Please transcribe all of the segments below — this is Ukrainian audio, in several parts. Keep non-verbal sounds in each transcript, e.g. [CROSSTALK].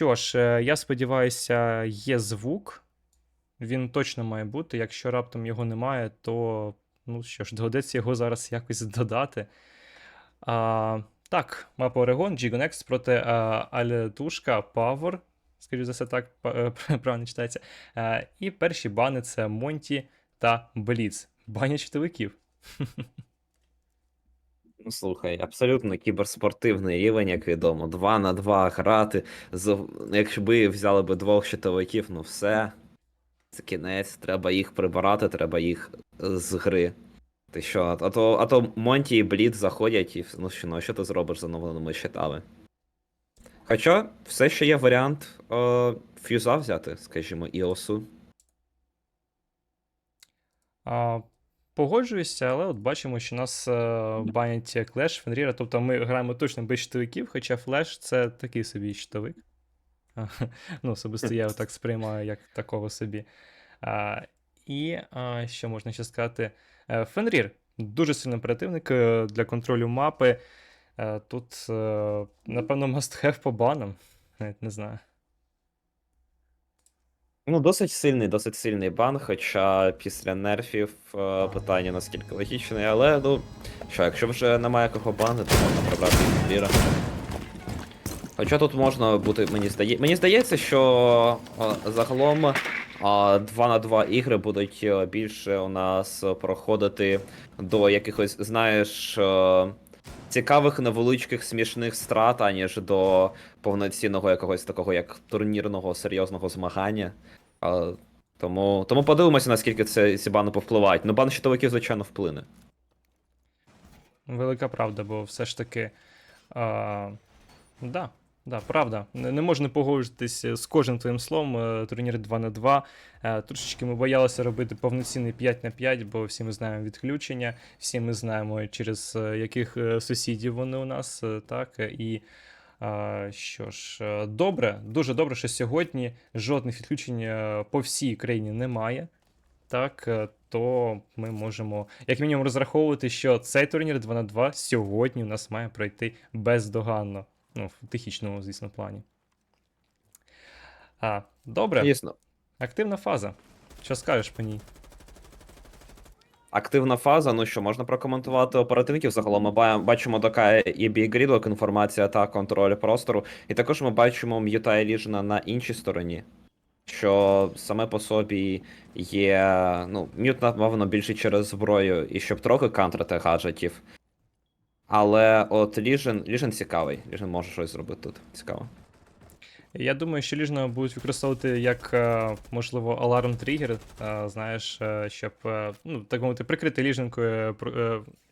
Що ж, е, я сподіваюся, є звук. Він точно має бути. Якщо раптом його немає, то ну що ж, доведеться його зараз якось додати. А, так, мапа Орегон, Gigonex проти а, Альтушка, Power, скоріш за все, так е, [LAUGHS] правильно читається. Е, і перші бани це Монті та Бліц. Баня чотовиків. [LAUGHS] Ну, слухай, абсолютно кіберспортивний рівень, як відомо. 2 на 2 грати. З... Якщо би взяли б двох щитовиків, ну все. Це кінець, треба їх прибирати, треба їх з гри. Ти що, а то, а то Монті і Блід заходять і ну що, ну, що ти зробиш з оновленими щитами? Хоча, все ще є варіант е, фюза взяти, скажімо, Іосу. А, погоджуюся, але от бачимо, що нас е, банять Клеш, Фенріра, тобто ми граємо точно без щитовиків, хоча Флеш це такий собі щитовик. [LAUGHS] Ну, особисто я так сприймаю, як такого собі. А, і а, що можна ще сказати? Фенрір дуже сильний оперативник е, для контролю мапи. Е, Тут, напевно, must have по банам. Навіть не знаю. Ну, досить сильний, досить сильний бан, хоча після нерфів е, питання наскільки логічне, але ну, що, якщо вже немає кого бани, то можна прибрати Фенріра. Хоча тут можна бути, мені здається. Мені здається, що е, загалом е, 2 на 2 ігри будуть е, більше у нас е, проходити до якихось, знаєш, е, цікавих невеличких смішних страт, аніж до повноцінного якогось такого як турнірного серйозного змагання. А, тому, тому подивимося, наскільки це ці бани повпливають. Ну, бан щитовиків, звичайно, вплине. Велика правда, бо все ж таки. А, да, да, правда. Не, можна погоджуватися з кожним твоїм словом. е, Турнір 2 на 2. Е, Трошечки ми боялися робити повноцінний 5 на 5, бо всі ми знаємо відключення, всі ми знаємо, через е, яких е, сусідів вони у нас, е, так. е, І що ж, е, добре, дуже добре, що сьогодні жодних відключень е, по всій країні немає. Так, е, то ми можемо, як мінімум, розраховувати, що цей турнір 2 на 2 сьогодні у нас має пройти бездоганно. Ну, в технічному, звісно, плані. А, добре, Дійсно. активна фаза. Що скажеш по ній? Активна фаза, ну що, можна прокоментувати оперативників. Загалом ми бачимо дока і Gridlock, інформація та контроль простору. І також ми бачимо М'юта і Ліжна на іншій стороні. Що саме по собі є. Ну, м'ют, напевно, більше через зброю, і щоб трохи кантрити гаджетів. Але от Ліжен, Ліжен цікавий. Ліжен може щось зробити тут. Цікаво. Я думаю, що ліжно будуть використовувати як, е, можливо, аларм тригер, знаєш, е, щоб, е, ну, так мовити, прикрити ліженкою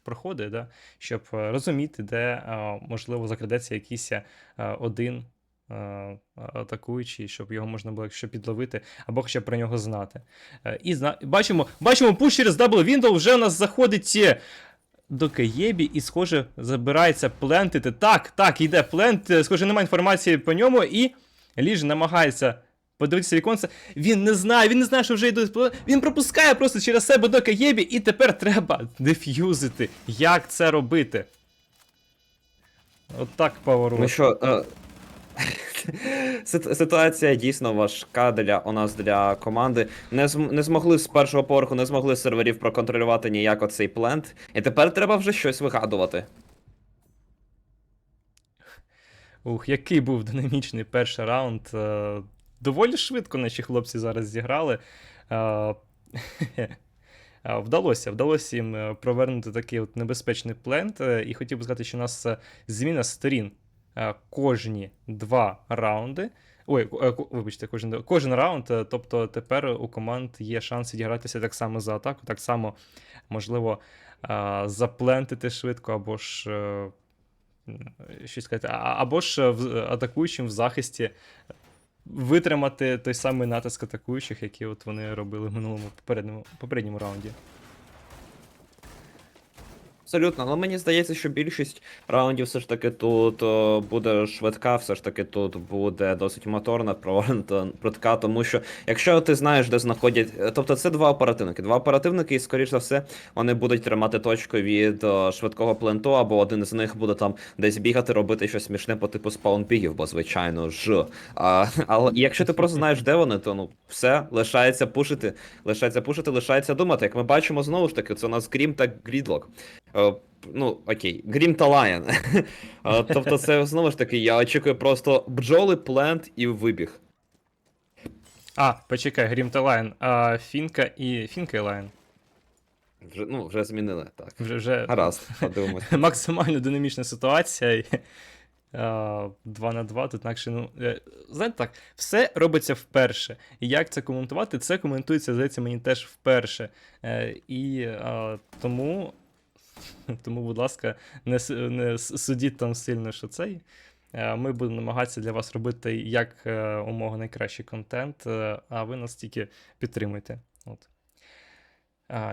проходи, да? щоб розуміти, де, можливо, закрадеться якийсь один атакуючий, щоб його можна було якщо підловити, або хоча б про нього знати. І зна... бачимо, бачимо, пуш через Double Window вже у нас заходить. До Кеєбі і, схоже, забирається плентити. Так, так, йде плент. е, Схоже, немає інформації по ньому, і Ліж намагається подивитися віконце. Він не знає, він не знає, що вже йдуть. Він пропускає просто через себе до Каєбі, і тепер треба деф'юзити. Як це робити? От так поворот. Ну що, е, [LAUGHS] ситуація дійсно важка для у нас для команди. Не, зм- не змогли з першого поверху, не змогли серверів проконтролювати ніяк оцей плент. І тепер треба вже щось вигадувати. Ух, який був динамічний перший раунд. Е, Доволі швидко наші хлопці зараз зіграли. Е, [LAUGHS] е, Вдалося, вдалося їм провернути такий от небезпечний плент. І хотів би сказати, що у нас зміна сторін кожні два раунди. Ой, е, вибачте, кожен, кожен раунд. е, Тобто тепер у команд є шанс відігратися так само за атаку, так само, можливо, е, заплентити швидко або ж. е, щось сказати, або ж атакуючим в захисті витримати той самий натиск атакуючих, які от вони робили в минулому попередньому, попередньому раунді. Абсолютно, але мені здається, що більшість раундів все ж таки тут о, буде швидка, все ж таки тут буде досить моторна прутка, [LAUGHS] тому що якщо ти знаєш, де знаходять. е, Тобто це два оперативники. Два оперативники, і скоріш за все, вони будуть тримати точку від о, швидкого пленту, або один з них буде там десь бігати, робити щось смішне по типу спаунпігів, бо звичайно ж. А, [LAUGHS] але якщо ти просто знаєш, де вони, то ну все, лишається пушити, лишається пушити, лишається думати. Як ми бачимо, знову ж таки, це у нас Грім та Грідлок. Е, Ну, окей, Грім та Лайон. Е, Тобто, це знову ж таки, я очікую просто бджоли, плент і вибіг. А, почекай, Грім та Лайн. А, Фінка і Фінка і Лайн. Вже, ну, вже змінили, так. Вже вже Гаразд, подивимось. [LAUGHS] максимально динамічна ситуація. і, а, Два на два, тут інакше, ну. е, Знаєте так, все робиться вперше. І як це коментувати? Це коментується, здається, мені теж вперше. Е, І тому, [LAUGHS] тому, будь ласка, не, не судіть там сильно, що цей. Е, Ми будемо намагатися для вас робити як е, умога найкращий контент, е, а ви нас тільки підтримуйте. От.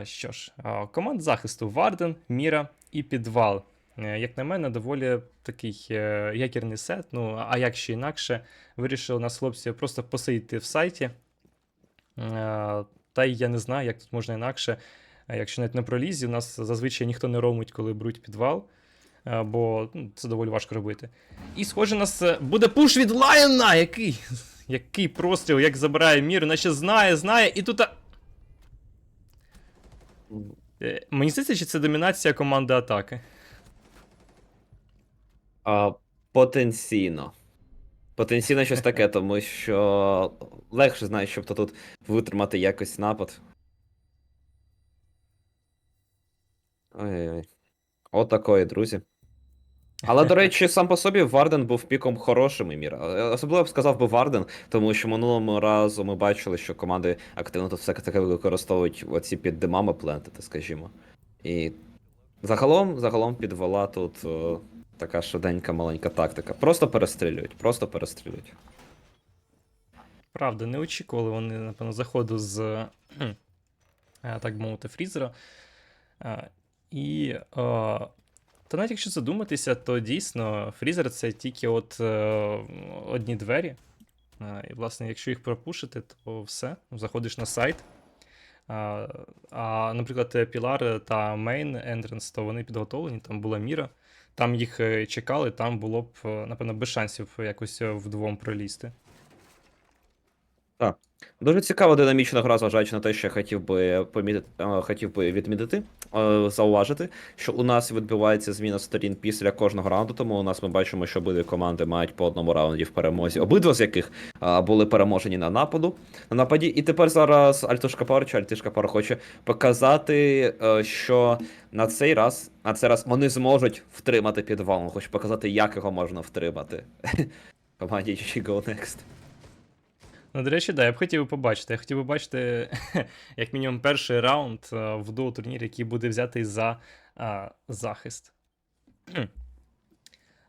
Що ж, команд захисту Варден, Міра і Підвал. Як на мене, доволі такий якірний сет. Ну, а як ще інакше, вирішили нас, хлопці, просто посидіти в сайті. Та й я не знаю, як тут можна інакше. Е, Якщо навіть на пролізі, у нас зазвичай ніхто не ромить, коли беруть підвал, е, бо ну, це доволі важко робити. І, схоже, нас е, буде пуш від Лайона! Який? Який простріл, як забирає мір, наче знає, знає, і тут. Мені здається, чи це домінація команди атаки? А, потенційно. Потенційно щось таке, [LAUGHS] тому що легше знаєш, щоб тут витримати якось напад. Ой-ой-ой. Отакої, друзі. [LAUGHS] Але, до речі, сам по собі Варден був піком хорошим міра. Е, Особливо б сказав би Варден, тому що минулому разу ми бачили, що команди активно тут все таки використовують оці під димами плентити, скажімо. І загалом, загалом підвела тут о, така швиденька маленька тактика. Просто перестрілюють, просто перестрілюють. Правда, не очікували вони, напевно, заходу з, е, так би мовити, фрізера. Е, І. е, Та навіть якщо задуматися, то дійсно фрізер це тільки от е, одні двері. Е, І, власне, якщо їх пропушити, то все, заходиш на сайт. А, а наприклад, Пілар та Main Entrance, то вони підготовлені, там була міра. Там їх е, чекали, там було б, е, напевно, без шансів якось е, вдвом пролізти. Дуже цікава динамічна гра, зважаючи на те, що я хотів би помітити, хотів би відмітити, зауважити, що у нас відбувається зміна сторін після кожного раунду, тому у нас ми бачимо, що обидві команди мають по одному раунді в перемозі, обидва з яких були переможені на нападу на нападі. І тепер зараз Альтушка Пар чи Альтишка Пар хоче показати, е, що на цей раз, на цей раз вони зможуть втримати підвал. Хоче показати, як його можна втримати. [LAUGHS] Команді Go Next. Ну, до речі, да, я б хотів би побачити. Я хотів би бачити, [LAUGHS] як мінімум, перший раунд е, в дуо турнірі, який буде взятий за а, захист.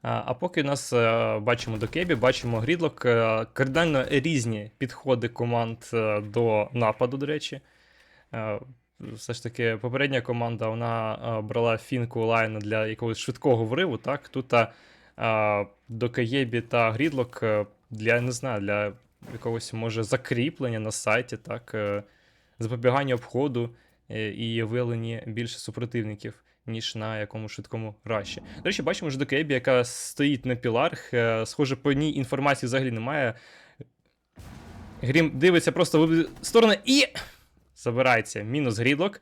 А, а поки у нас е, бачимо до Кебі, бачимо Грідлок, е, кардинально різні підходи команд е, до нападу, до речі. Е, Все ж таки, попередня команда вона е, брала фінку лайна для якогось швидкого вриву, так? Тут а, до Каєбі та Грідлок е, для, не знаю, для якогось може закріплення на сайті, так, е, запобігання обходу е, і виявлення більше супротивників, ніж на якомусь швидкому раші. До речі, бачимо ж до Кебі, яка стоїть на піларх. е, Схоже, по ній інформації взагалі немає. Грім дивиться просто в сторони і. Забирається мінус грідлок.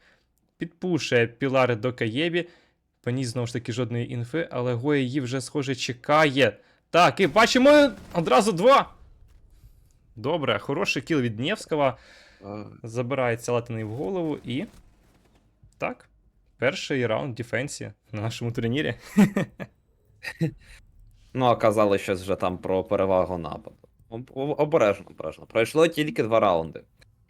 Підпушує пілари до Каєбі. По ній знову ж таки жодної інфи, але Гоя її вже, схоже, чекає. Так, і бачимо одразу два. Добре, хороший кіл від Днєвського. Забирається латиний в голову і. Так. Перший раунд дефенсі на нашому турнірі. [LAUGHS] Ну, а казали щось вже там про перевагу нападу. Об- об- Обережно, обережно. Пройшло тільки два раунди.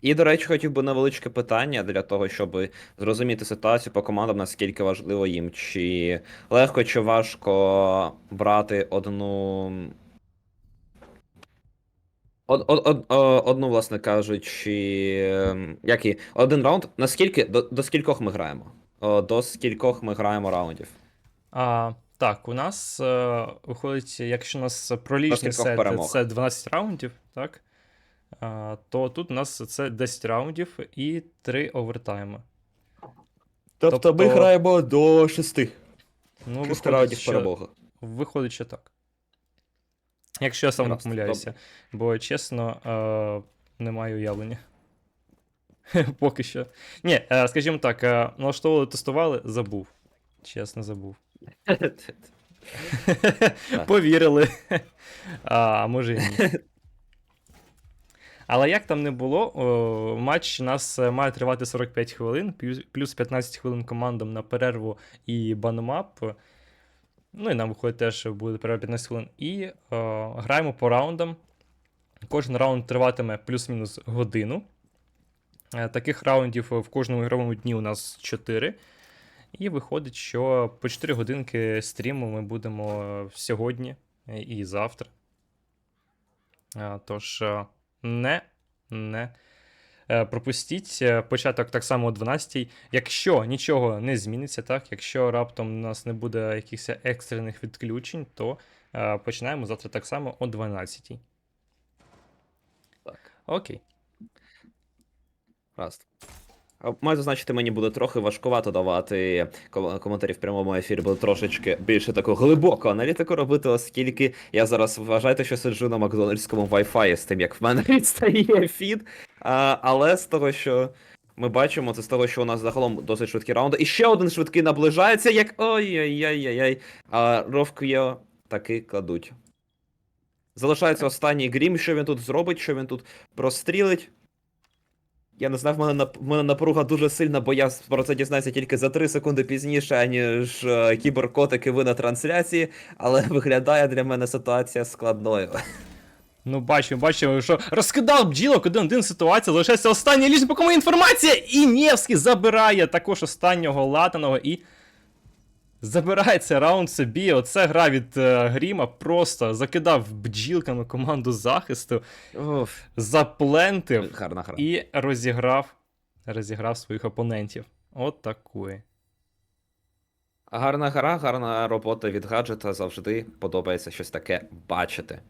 І, до речі, хотів би невеличке питання для того, щоб зрозуміти ситуацію по командам, наскільки важливо їм, чи легко чи важко брати одну. Од, од, од, одну, власне кажучи, ем, як і один раунд. Наскільки до, до скількох ми граємо? До скількох ми граємо раундів? А, так, у нас е, виходить, якщо у нас пролічний сет перемог? це 12 раундів, так? А, то тут у нас це 10 раундів і 3 овертайми. Тобто, Тобто- ми граємо до шести. Ну, Шести виходить, раундів що, перемоги. виходить, що так. Якщо я сам не помиляюся, бо чесно, е, не маю уявлення. [LAUGHS] Поки що. Ні, е, скажімо так, е, налаштовували, тестували, забув. Чесно, забув. [LAUGHS] Повірили. А може і ні. Але як там не було, о, матч у нас має тривати 45 хвилин, плюс- плюс 15 хвилин командам на перерву і баномап. Ну і нам виходить теж буде перерва 15 хвилин. І о, граємо по раундам. Кожен раунд триватиме плюс-мінус годину. Е, Таких раундів в кожному ігровому дні у нас 4. І виходить, що по 4 годинки стріму ми будемо е, сьогодні е, і завтра. Е, Тож, е, не, не е, пропустіть е, початок так само о 12 Якщо нічого не зміниться, так, якщо раптом у нас не буде якихось екстрених відключень, то е, починаємо завтра так само о 12 Так. Окей. Раз. Маю зазначити, мені буде трохи важкувато давати ко- коментарі в прямому ефірі, буде трошечки більше таку глибоку аналітику робити, оскільки я зараз вважайте, що сиджу на Макдональдському Wi-Fi з тим, як в мене [LAUGHS] відстає фід. А, але з того, що ми бачимо, це з того, що у нас загалом досить швидкі раунди. І ще один швидкий наближається, як ой-яй-яй-яй. А Ровк'йо таки кладуть. Залишається останній грім, що він тут зробить, що він тут прострілить. Я не знаю, в мене, в мене напруга дуже сильна, бо я про це дізнаюся тільки за 3 секунди пізніше, аніж е, кіберкотики ви на трансляції, але [LAUGHS] виглядає для мене ситуація складною. [LAUGHS] Ну, бачимо, бачимо, що розкидав бджілок один-один ситуація, Лишається остання кому інформація, і Нєвський забирає також останнього латаного і забирає цей раунд собі. Оце гра від е, Гріма, просто закидав бджілками команду захисту, Уф, заплентив гарна гра. і розіграв, розіграв своїх опонентів. От такої. Гарна гра, гарна робота від гаджета завжди подобається щось таке бачити.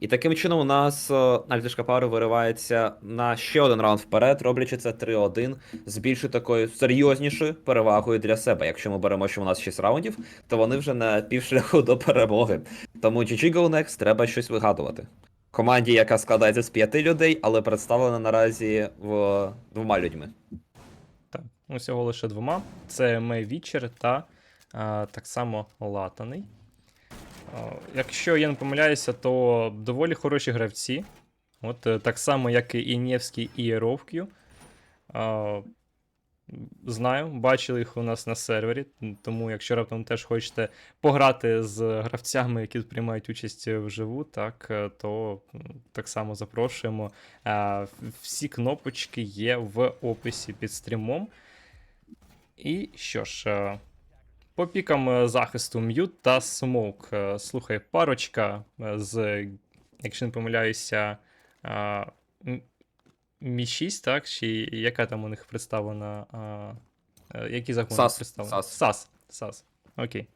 І таким чином у нас е, Альтишка Пару виривається на ще один раунд вперед, роблячи це 3-1 з більш такою серйознішою перевагою для себе. Якщо ми беремо, що у нас 6 раундів, то вони вже на півшляху до перемоги. Тому GG Go Next треба щось вигадувати. Команді, яка складається з п'яти людей, але представлена наразі в двома людьми. Так, усього лише двома. Це Мей Вічер та а, так само Латаний. А, якщо я не помиляюся, то доволі хороші гравці. От е, так само, як і Інєвський і Ровк'ю. Знаю, бачили їх у нас на сервері, тому якщо раптом теж хочете пограти з гравцями, які приймають участь вживу, так, е, то так само запрошуємо. Всі кнопочки є в описі під стрімом. І що ж, е, по пікам е, захисту М'ют та Смоук. Е, Слухай, парочка е, з, якщо не помиляюся, Мі 6, так? Чи яка там у них представлена? Які закони САС, представлені? САС. САС. САС. Окей.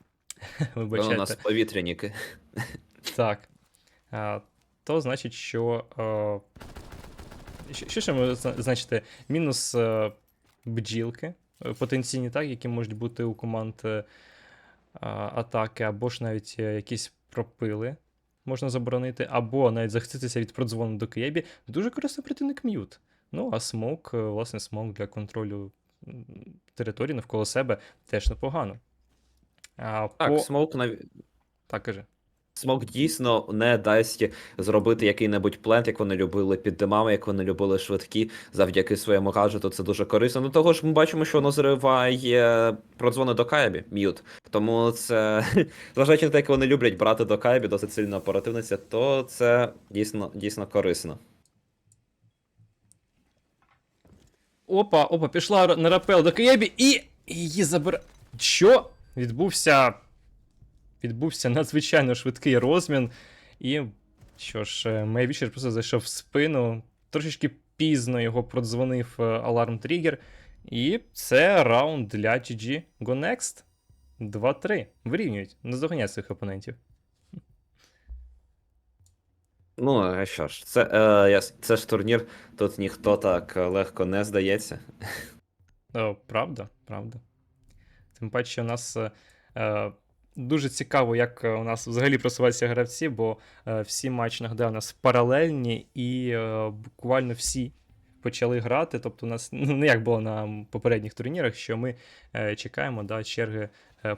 [LAUGHS] Вони у нас повітряніки. [LAUGHS] Так. То значить, що. Що, ще може значити? Мінус бджілки, потенційні, так, які можуть бути у команд е, а, атаки, або ж навіть е, якісь пропили можна заборонити, або навіть захиститися від продзвону до Києбі. Дуже корисний противник м'ют. Ну, а смок, е, власне, смок для контролю території навколо себе теж непогано. А, Так, по... смоук нав... так каже. Смок дійсно не дасть зробити який-небудь плент, як вони любили під димами, як вони любили швидкі завдяки своєму гаджету. Це дуже корисно. До того ж, ми бачимо, що воно зриває продзвони до Каябі, м'ют. Тому це, [LAUGHS] зважаючи на те, як вони люблять брати до Каябі, досить сильна оперативниця, то це дійсно, дійсно корисно. Опа, опа, пішла на рапел до Києбі і її забира. Що? Відбувся. Відбувся [LAUGHS] надзвичайно швидкий розмін. І що ж, е, Мейвічер просто зайшов в спину. Трошечки пізно його продзвонив е, аларм тригер. І це раунд для GG Go Next. 2-3. Вирівнюють, наздоганяють своїх опонентів. Ну, а що ж, це, е, це ж турнір, тут ніхто так е, легко не здається. О, правда, правда. Тим паче, у нас е, е, дуже цікаво, як е, у нас взагалі просуваються гравці, бо е, всі матчі нагадаю, у нас паралельні, і е, буквально всі почали грати. Тобто, у нас [LAUGHS] ну, не як було на попередніх турнірах, що ми чекаємо да, черги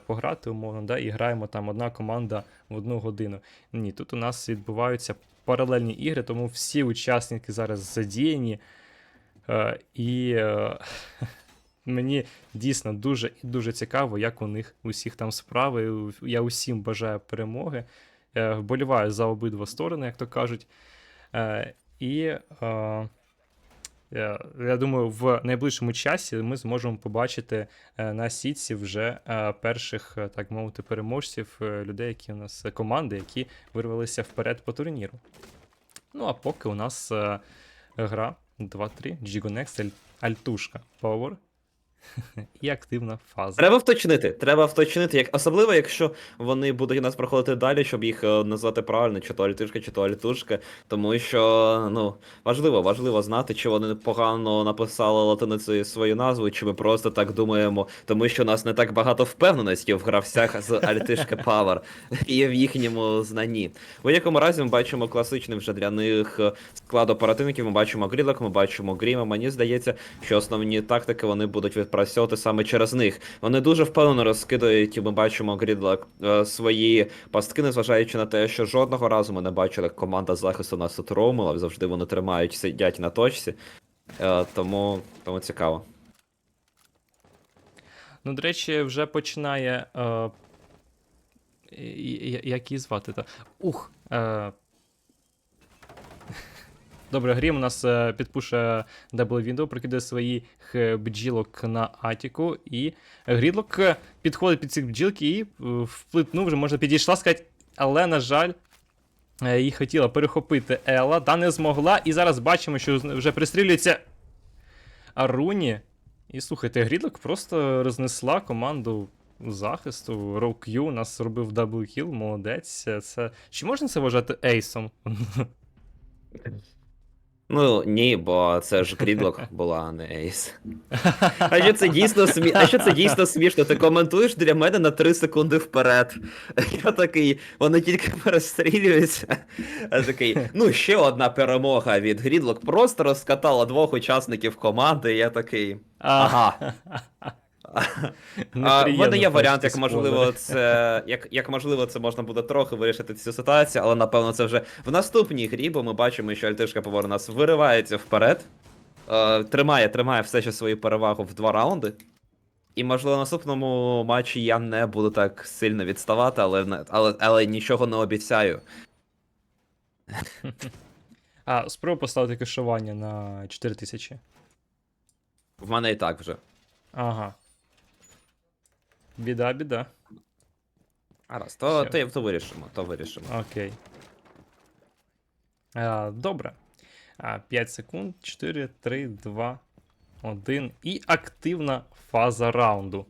пограти, умовно, да, і граємо там одна команда в одну годину. Ні, тут у нас відбуваються паралельні ігри, тому всі учасники зараз задіяні. І [LAUGHS] мені дійсно дуже і дуже цікаво, як у них усіх там справи. Я усім бажаю перемоги. Е, Вболіваю за обидва сторони, як то кажуть. Е, І е, я, думаю, в найближчому часі ми зможемо побачити на сітці вже перших, так мовити, переможців, людей, які у нас команди, які вирвалися вперед по турніру. Ну а поки у нас гра 2-3, Gigonex, Альтушка, Power і активна фаза. Треба вточнити, треба вточнити, як, особливо, якщо вони будуть у нас проходити далі, щоб їх е, назвати правильно, чи то альтишка, чи то альтушка. Тому що, ну, важливо, важливо знати, чи вони погано написали латиницею свою назву, чи ми просто так думаємо, тому що у нас не так багато впевненості в гравцях з альтишка Power і в їхньому знанні. В будь-якому разі ми бачимо класичний вже для них е, склад оперативників, ми бачимо грілок, ми бачимо гріма. Мені здається, що основні тактики вони будуть відпрацьовувати саме через них. Вони дуже впевнено розкидають, і ми бачимо грідлок е, свої пастки, незважаючи на те, що жодного разу ми не бачили, як команда захисту нас тут завжди вони тримають, сидять на точці. Е, тому, тому цікаво. Ну, до речі, вже починає. Е, як її звати? Ух. Е, Добре, Грім у нас е, підпушує Double Window, прокидає своїх бджілок на Атіку, і Грідлок е, підходить під цих бджілки і е, вплитнув, вже можна підійшла сказати, але, на жаль, її хотіла перехопити Елла, та не змогла. І зараз бачимо, що вже пристрілюється Аруні. І слухайте, Грідлок просто рознесла команду захисту. Роу Q у нас робив даблкіл, молодець. Це... Чи можна це вважати ейсом? Ну ні, бо це ж грідлок була, а не ейс. [LAUGHS] А що це дійсно смі... А що це дійсно смішно? Ти коментуєш для мене на 3 секунди вперед. [LAUGHS] Я такий, вони тільки перестрілюються. А такий, ну ще одна перемога від Грідлок. Просто розкатала двох учасників команди. Я такий. Ага. [LAUGHS] [LAUGHS] В мене є варіант, як можливо, це як, як можливо, це можна буде трохи вирішити цю ситуацію, але напевно це вже в наступній грі, бо ми бачимо, що Альтишка Повар у нас виривається вперед, е, тримає, тримає все ще свою перевагу в два раунди. І, можливо, в наступному матчі я не буду так сильно відставати, але, але, але нічого не обіцяю. [LAUGHS] А, спробуй поставити кешування на 4000. В мене і так вже. Ага. Біда, біда. Гаразд, то, Все. то, то вирішимо, то вирішимо. Окей. А, добре. А, 5 секунд. 4, 3, 2, 1. І активна фаза раунду.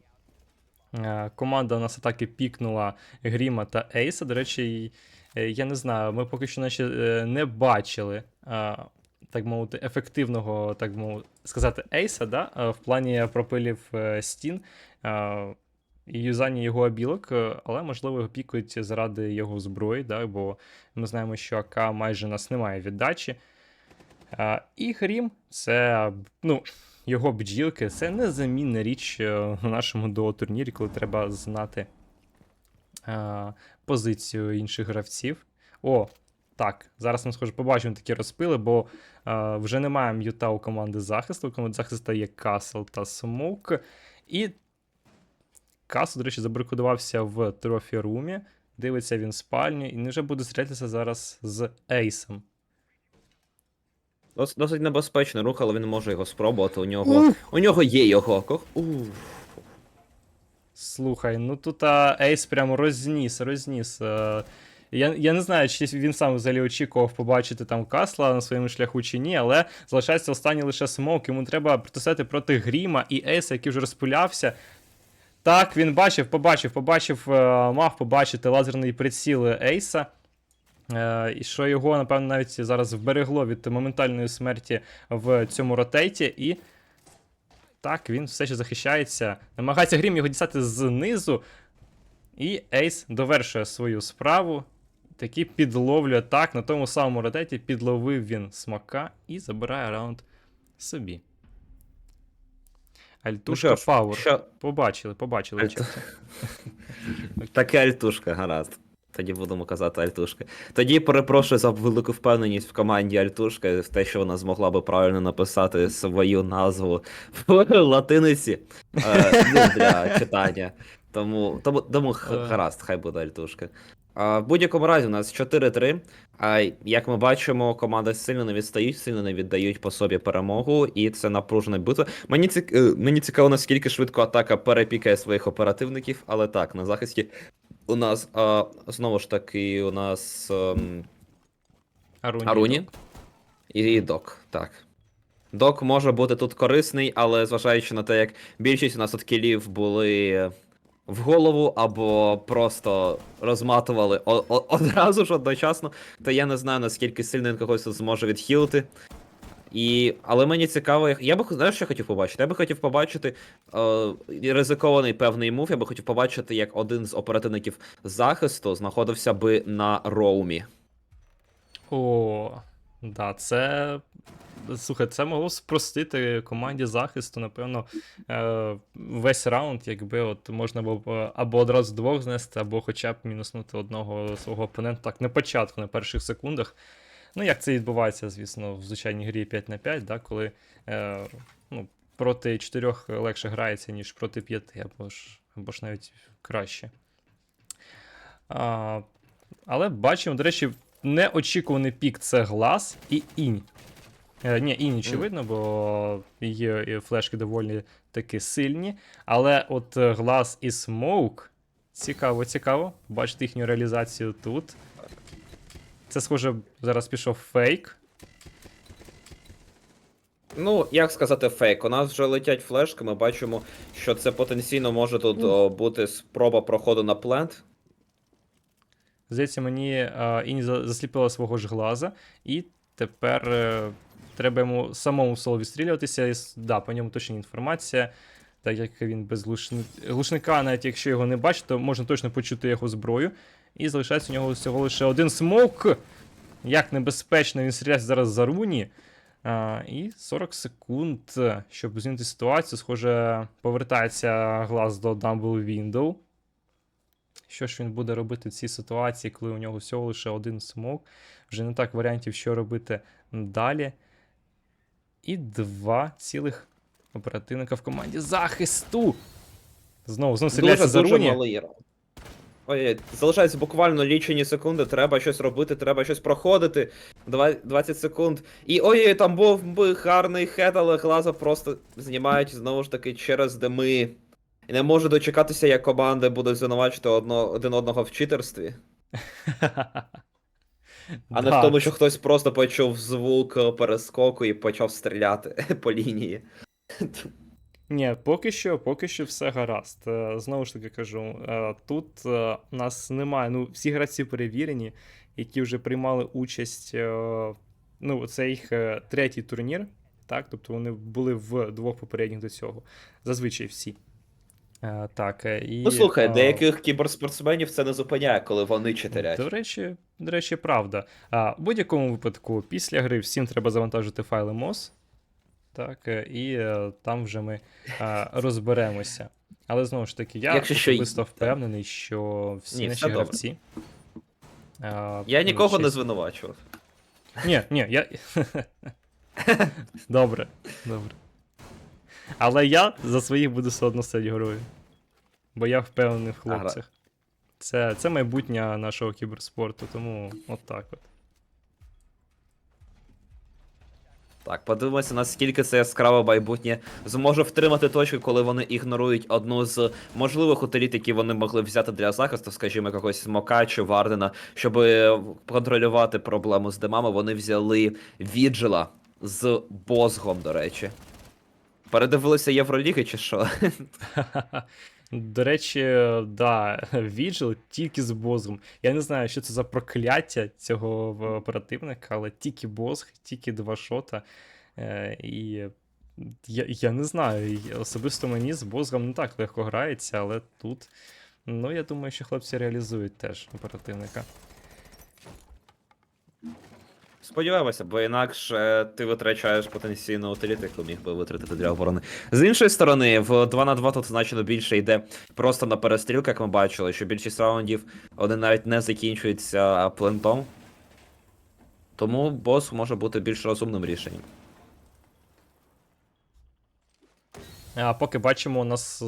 А, команда у нас атаки пікнула Гріма та Ейса. До речі, е, я не знаю, ми поки що наче е, не бачили. а, Так мовити, ефективного, так мовити, сказати, ейса, да? в плані пропилів е, стін. І юзання його обілок, е, але можливо його пікають заради його зброї, да, бо ми знаємо, що АК майже нас немає віддачі. А, і Грім це ну, його бджілки, це незамінна річ е, на нашому дуо-турнірі, коли треба знати а, позицію інших гравців. О, так, зараз ми, схоже, побачимо такі розпили, бо а, вже немає м'юта у команди захисту. У команди захисту є Касл та Смоук. І Касл, до речі, забарикодувався в трофі румі. Дивиться він спальню і не вже буде стрілятися зараз з Ейсом. Дос- Досить небезпечний рух, але він може його спробувати. У нього, у нього є його. Ко- Уф. Слухай, ну тут а, Ейс прямо розніс, розніс е, Я, я не знаю, чи він сам взагалі очікував побачити там Касла на своєму шляху чи ні, але залишається останній лише смок. Йому треба протисати проти Гріма і Ейса, який вже розпилявся. Так, він бачив, побачив, побачив, е, мав побачити лазерний приціл Ейса. Е, І що його, напевно, навіть зараз вберегло від моментальної смерті в цьому ротейті. І так, він все ще захищається. Намагається Грім його дістати знизу. І Ейс довершує свою справу. Таки підловлює так, на тому самому ротеті підловив він смака і забирає раунд собі. Альтушка Ну Пауер. Що? Побачили, побачили. Альту- чесно. [LAUGHS] Таке альтушка, гаразд. Тоді будемо казати альтушка. Тоді перепрошую за велику впевненість в команді Альтушка, в те, що вона змогла би правильно написати свою назву [LAUGHS] в латиниці е, ну, для [LAUGHS] читання. Тому, тому, тому Е. гаразд, хай буде Альтушка. А, в будь-якому разі у нас 4-3. А як ми бачимо, команди сильно не відстають, сильно не віддають по собі перемогу, і це напружена битва. Мені, цік... е, мені цікаво, наскільки швидко атака перепікає своїх оперативників, але так, на захисті у нас а, знову ж таки у нас ем, Аруні. Аруні і Док. Так. Док може бути тут корисний, але зважаючи на те, як більшість у нас тут кілів були в голову або просто розматували одразу ж одночасно, то я не знаю, наскільки сильно він когось зможе відхилити. І... Але мені цікаво, я би знаєш, що я хотів побачити? Я би хотів побачити е, ризикований певний мув, я би хотів побачити, як один з оперативників захисту знаходився би на роумі. О, да, це. Слухай, це могло спростити команді захисту, напевно, е, весь раунд, якби от можна було е, або одразу двох знести, або хоча б мінуснути одного свого опонента. Так, на початку, на перших секундах. Ну, як це відбувається, звісно, в звичайній грі 5 на 5, да, коли е, ну, проти чотирьох легше грається, ніж проти п'яти, або ж, або ж навіть краще. А, але бачимо, до речі, неочікуваний пік це глас і інь. Е, ні, інь очевидно, бо її флешки доволі таки сильні. Але от е, глас і смоук. Цікаво, цікаво. Бачите їхню реалізацію тут. Це, схоже, зараз пішов фейк. Ну, як сказати фейк, у нас вже летять флешки, ми бачимо, що це потенційно може тут о, бути спроба проходу на плент. Здається, мені е, інь за- засліпила свого ж глаза, і тепер е, треба йому самому соло відстрілюватися. Да, по ньому точна інформація. Так як він без глушни... глушника, навіть якщо його не бачить, то можна точно почути його зброю. І залишається у нього всього лише один смок. Як небезпечно він стріляє зараз за руні. А, і 40 секунд, щоб змінити ситуацію. Схоже, повертається глаз до Dumble Window. Що ж він буде робити в цій ситуації, коли у нього всього лише один смок? Вже не так варіантів, що робити далі. І два цілих оперативника в команді захисту. Знову, знову стріляється за руні. Ой, залишається буквально лічені секунди, треба щось робити, треба щось проходити. 20 секунд. І ой, там був би гарний хед, але глаза просто знімають знову ж таки через дими. І не можу дочекатися, як команди будуть звинувачити одно, один одного в читерстві. А не в тому, що хтось просто почув звук перескоку і почав стріляти [LAUGHS] по лінії. Ні, поки що, поки що все гаразд. Е, Знову ж таки кажу, е, тут е, у нас немає. Ну, всі гравці перевірені, які вже приймали участь. Ну, це їх третій турнір, так? Тобто вони були в двох попередніх до цього. Зазвичай всі. Е, Так, е, і, Ну слухай, е, деяких кіберспортсменів це не зупиняє, коли вони читерять. До речі, до речі, правда. А, в будь-якому випадку, після гри всім треба завантажити файли MOS. Так, е, і е, там вже ми е, [LAUGHS] розберемося. Але знову ж таки, я Якщо що особисто впевнений, що всі Ні, наші добре. гравці. е, Я нікого не звинувачував. Ні, ні, я. [LAUGHS] добре, добре. Але я за своїх буду все одно стати герою. Бо я впевнений в хлопцях. Це, це майбутнє нашого кіберспорту, тому от так от. Так, подивимося, наскільки це яскраве майбутнє зможе втримати точку, коли вони ігнорують одну з можливих утиліт, які вони могли взяти для захисту, скажімо, якогось смока чи Вардена, щоб контролювати проблему з димами, вони взяли віджила з Бозгом, до речі. Передивилися Євроліги чи що? [LAUGHS] До речі, да, Віджил тільки з Бозгом. Я не знаю, що це за прокляття цього оперативника, але тільки Бозг, тільки два шота. Е, і я, я не знаю, особисто мені з Бозгом не так легко грається, але тут. Ну, я думаю, що хлопці реалізують теж оперативника. Сподіваємося, бо інакше ти витрачаєш потенційну утиліту, яку міг би витратити для оборони. З іншої сторони, в 2 на 2 тут значно більше йде просто на перестрілку, як ми бачили, що більшість раундів вони навіть не закінчуються плентом. Тому бос може бути більш розумним рішенням. А поки бачимо, у нас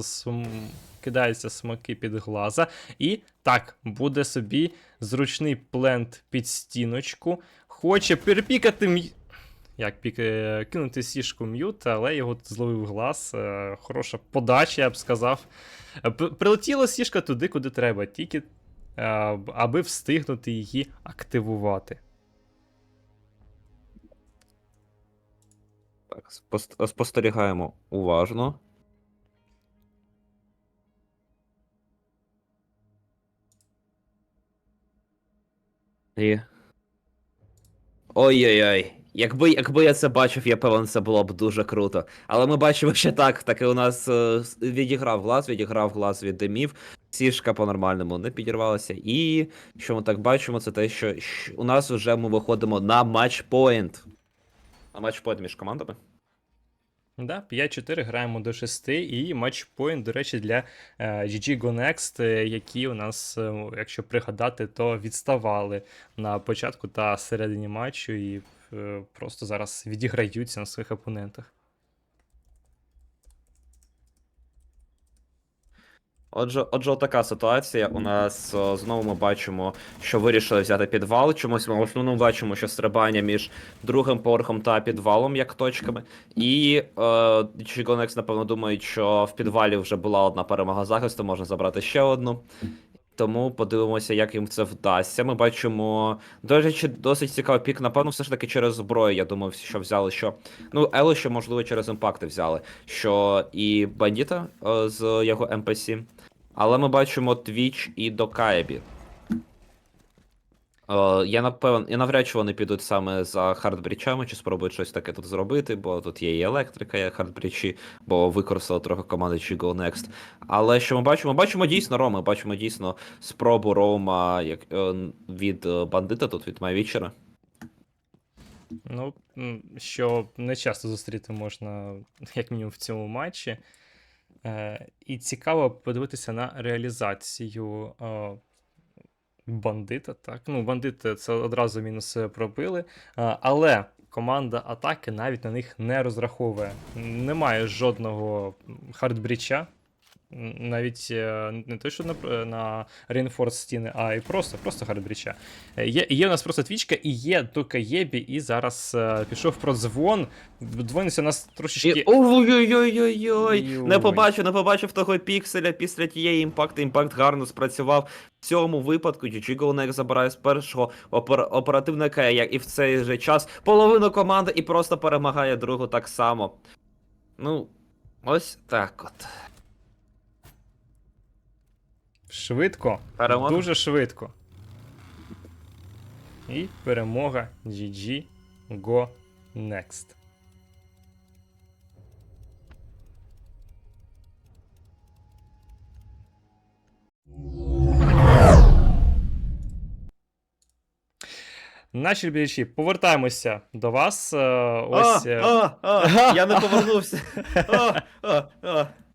кидаються смоки під глаза. І так, буде собі зручний плент під стіночку. Хоче перепікати м'ю... Як пік... кинути сішку м'ют, але його зловив глаз. Е, Хороша подача, я б сказав. Е, Прилетіла сішка туди, куди треба, тільки е, аби встигнути її активувати. Так, спостерігаємо уважно. І. Ой-ой-ой. Якби, якби я це бачив, я певен, це було б дуже круто. Але ми бачимо, що так, таки у нас е, відіграв глаз, відіграв глаз від димів. Сішка по-нормальному не підірвалася. І що ми так бачимо, це те, що у нас вже ми виходимо на матчпоінт. На матчпоінт між командами. Да, 5-4 граємо до 6, і матчпоінт, до речі, для е, GG Go Next, е, які у нас, е, якщо пригадати, то відставали на початку та середині матчу і е, просто зараз відіграються на своїх опонентах. Отже, отже, така ситуація. У нас о, знову ми бачимо, що вирішили взяти підвал. Чомусь ми в основному бачимо, що стрибання між другим поверхом та підвалом як точками. І Chigonex, напевно, думають, що в підвалі вже була одна перемога захисту, можна забрати ще одну. Тому подивимося, як їм це вдасться. Ми бачимо. Речі, досить цікавий пік. Напевно, все ж таки через зброю. Я думав, що взяли, що. Ну, Ело ще, можливо, через імпакти взяли. Що і бандіта е, з його NPC. Але ми бачимо Twitch і Докаєбі. Е, я напевно, я навряд чи вони підуть саме за хардбрічами, чи спробують щось таке тут зробити, бо тут є і електрика, є хардбрічі, бо використали трохи команди чи Go Next. Але що ми бачимо? Бачимо дійсно Рома, бачимо дійсно спробу Рома як, е, від е, бандита, тут від Майвічера. Ну, що не часто зустріти можна, як мінімум, в цьому матчі. Е, і цікаво подивитися на реалізацію е, бандита. Так? Ну, бандити це одразу мінус е, пробили. Але команда атаки навіть на них не розраховує. Немає жодного хардбріча. Навіть е, не те, що на, пр- на Reinforced стіни, а й просто, просто хардбріча. Е, Є, є у нас просто твічка, і є Докаєбі, і зараз е, пішов продзвон. Дзвониться у нас трошечки. Ой-ой-ой-ой-ой! Не побачив, не побачив того пікселя після тієї імпакту. Імпакт гарно спрацював. В цьому випадку GG Golnex забирає з першого опер... оперативника, як і в цей же час, половину команди і просто перемагає другу так само. Ну, ось так от. Швидко. Перемога. Дуже швидко. І перемога GG Go Next. Наші глядачі, повертаємося до вас. Е, Ось. а, е, а, а, я не повернувся. [LAUGHS] А, а, а.